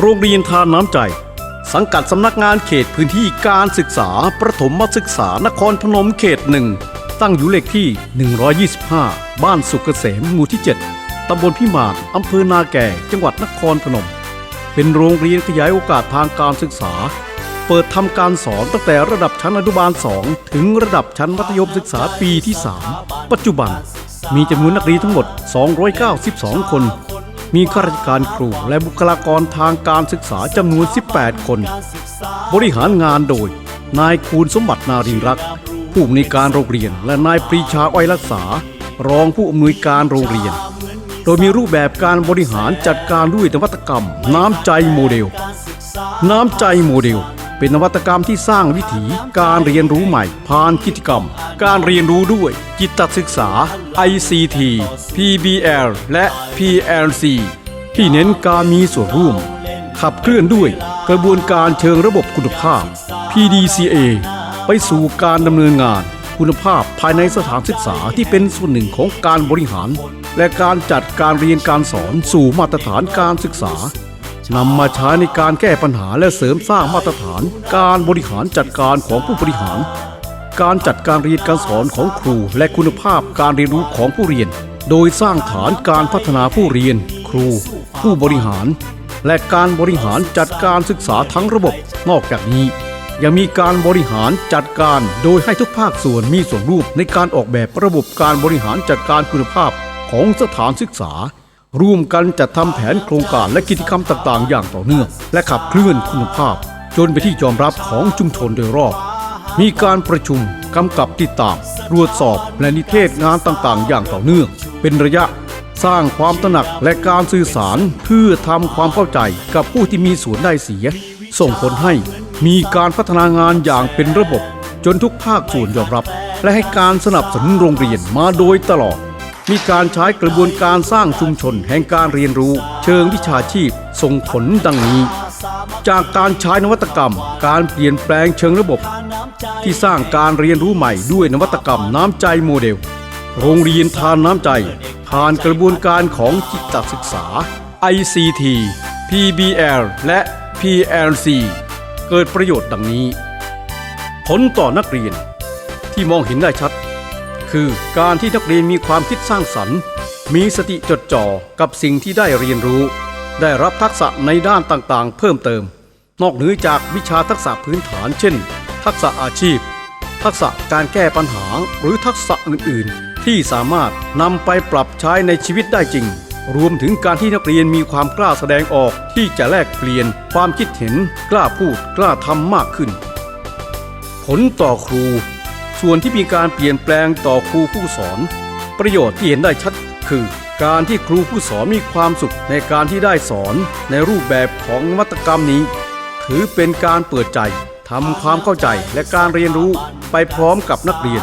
โรงเรียนทานน้ำใจ สังกัดสำนักงานเขตพื้นที่การศึกษาประถมศึกษานครพนมเขตหนึ่งตั้งอยู่เลขที่ 125 บ้านสุกเกษมหมู่ที่ 7 ตำบลพิมานอำเภอนาแก่ จังหวัดนครพนม เป็นโรงเรียนขยายโอกาสทางการศึกษา เปิดทำการสอนตั้งแต่ระดับชั้นอนุบาล 2 ถึงระดับชั้นมัธยมศึกษาปีที่ 3 ปัจจุบันมีจำนวนนักเรียนทั้งหมด 292 คน มีข้าราชการครูและบุคลากรทางการศึกษาจำนวน 18 คน บริหารงานโดย นายคูณสมบัตินารินรัก ผู้อำนวยการโรงเรียน และนายปรีชาอ้อยรักษา รองผู้อำนวยการโรงเรียน โดยมีรูปแบบการบริหารจัดการด้วยนวัตกรรม น้ำใจโมเดล น้ำใจโมเดล เป็นนวัตกรรมที่สร้างวิถีการเรียนรู้ใหม่ ผ่านกิจกรรม การเรียนรู้ด้วย จิตศึกษา ICT PBL และ PLC ที่เน้นการมีส่วนร่วม ขับเคลื่อนด้วยกระบวนการเชิงระบบคุณภาพ PDCA ไปสู่การดำเนินงานคุณภาพภายในสถานศึกษาที่เป็นส่วนหนึ่งของการบริหาร และการจัดการเรียนการสอนสู่มาตรฐานการศึกษา นำมาใช้ในการแก้ปัญหาและเสริมสร้างมาตรฐาน การบริหารจัดการของผู้บริหาร การจัดการเรียนการสอนของครู และคุณภาพการเรียนรู้ของผู้เรียน โดยสร้างฐานการพัฒนาผู้เรียน ครู ผู้บริหาร และการบริหารจัดการศึกษาทั้งระบบ นอกจากนี้ ยังมีการบริหารจัดการโดยให้ทุกภาคส่วนมีส่วนร่วมในการออกแบบระบบการบริหารจัดการคุณภาพของสถานศึกษา ร่วมกันจัดทำแผนโครงการและกิจกรรมต่าง ๆ อย่างต่อเนื่อง และขับเคลื่อนคุณภาพ จนไปที่ยอมรับของชุมชนโดยรอบ มีการประชุมกำกับติดตามตรวจสอบและนิเทศงานต่าง ๆ อย่างต่อเนื่อง เป็นระยะสร้างความตระหนักและการสื่อสารเพื่อทำความเข้าใจกับผู้ที่มีส่วนได้เสีย ส่งผลให้มีการพัฒนางานอย่างเป็นระบบ จนทุกภาคส่วนยอมรับ และให้การสนับสนุนโรงเรียนมาโดยตลอด มีการใช้กระบวนการสร้างชุมชนแห่งการเรียนรู้ เชิงวิชาชีพส่งผลดังนี้ จากการใช้นวัตกรรม การเปลี่ยนแปลงเชิงระบบ ที่สร้างการเรียนรู้ใหม่ด้วยนวัตกรรมน้ำใจโมเดล โรงเรียนทานน้ำใจ ผ่านกระบวนการของจิตศึกษา ICT PBL และ PLC เกิดประโยชน์ดังนี้ ผลต่อนักเรียนที่มองเห็นได้ชัด คือการที่นักเรียนมีความคิดสร้างสรรค์ มีสติจดจ่อกับสิ่งที่ได้เรียนรู้ ได้รับทักษะในด้านต่างๆ เพิ่มเติม นอกเหนือจากวิชาทักษะพื้นฐาน เช่น ทักษะอาชีพ ทักษะการแก้ปัญหาหรือทักษะอื่นๆ ที่สามารถนำไปปรับใช้ในชีวิตได้จริง รวมถึงการที่นักเรียนมีความกล้าแสดงออกที่จะแลกเปลี่ยนความคิดเห็นกล้าพูดกล้าทำมากขึ้น ผลต่อครู ส่วนที่มีการเปลี่ยนแปลงต่อครูผู้สอน ประโยชน์ที่เห็นได้ชัดคือการที่ครูผู้สอนมีความสุขในการที่ได้สอนในรูปแบบของนวัตกรรมนี้ ถือเป็นการเปิดใจทำความเข้าใจและการเรียนรู้ไปพร้อมกับนักเรียน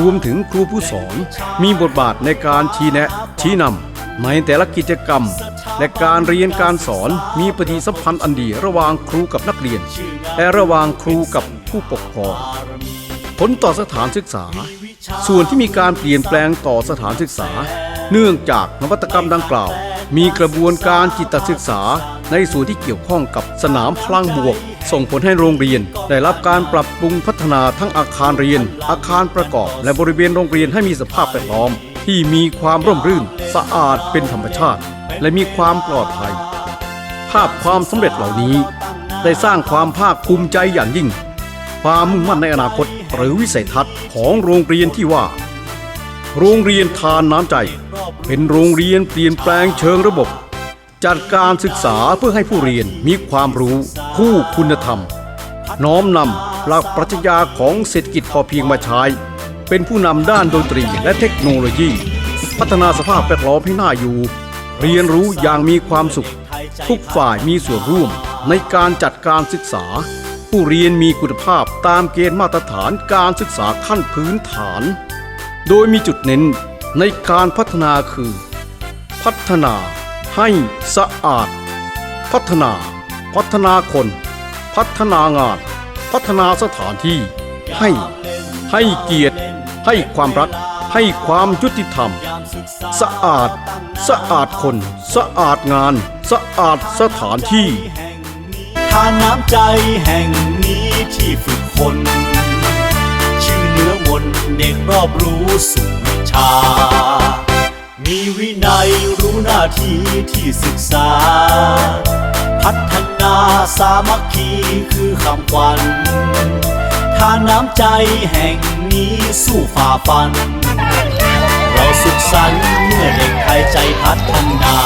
รวมถึงครูผู้สอน มีบทบาทในการชี้แนะ ชี้นำในแต่ละกิจกรรม และการเรียนการสอนมีปฏิสัมพันธ์อันดีระหว่างครูกับนักเรียน และระหว่างครูกับผู้ปกครอง ผลต่อสถานศึกษา ส่วนที่มีการเปลี่ยนแปลงต่อสถานศึกษา เนื่องจากนวัตกรรมดังกล่าว มีกระบวนการจิตศึกษา ในส่วนที่เกี่ยวข้องกับสนามพลังบวก ส่งผลให้โรงเรียน ได้รับการปรับปรุงพัฒนาทั้งอาคารเรียน อาคารประกอบ และบริเวณโรงเรียนให้มีสภาพแวดล้อม ที่มีความร่มรื่น สะอาดเป็นธรรมชาติ และมีความปลอดภัย ภาพความสำเร็จเหล่านี้ ได้สร้างความภาคภูมิใจอย่างยิ่ง ความมุ่งมั่นในอนาคต หรือวิสัยทัศน์ของโรงเรียนที่ว่า โรงเรียนทานน้ำใจ เป็นโรงเรียนเปลี่ยนแปลงเชิงระบบ จัดการศึกษาเพื่อให้ผู้เรียนมีความรู้คู่คุณธรรม น้อมนำหลักปรัชญาของเศรษฐกิจพอเพียงมาใช้ เป็นผู้นำด้านดนตรีและเทคโนโลยี พัฒนาสภาพแวดล้อมให้น่าอยู่ เรียนรู้อย่างมีความสุข ทุกฝ่ายมีส่วนร่วมในการจัดการศึกษา ผู้เรียนมีคุณภาพตามเกณฑ์มาตรฐานการศึกษาขั้นพื้นฐาน โดยมีจุดเน้นในการพัฒนาคือ พัฒนาให้สะอาด พัฒนา พัฒนาคน พัฒนางาน พัฒนาสถานที่ ให้ให้เกียรติ ให้ความรัก ให้ความยุติธรรม สะอาด สะอาดคน สะอาดงาน สะอาดสถานที่านน้ำใจแห่งนี้ที่ฝึกคน ชื่อเนื้อมนเด็กรอบรู้สุวิชา มีวินัยรู้หน้าที่ที่ศึกษา พัฒนาสามัคคีคือคำขวัญทานน้ำใจแห่งนี้สู้ฝ่าฟัน เราสุขสันต์เมื่อเด็กไทยใจพัฒนา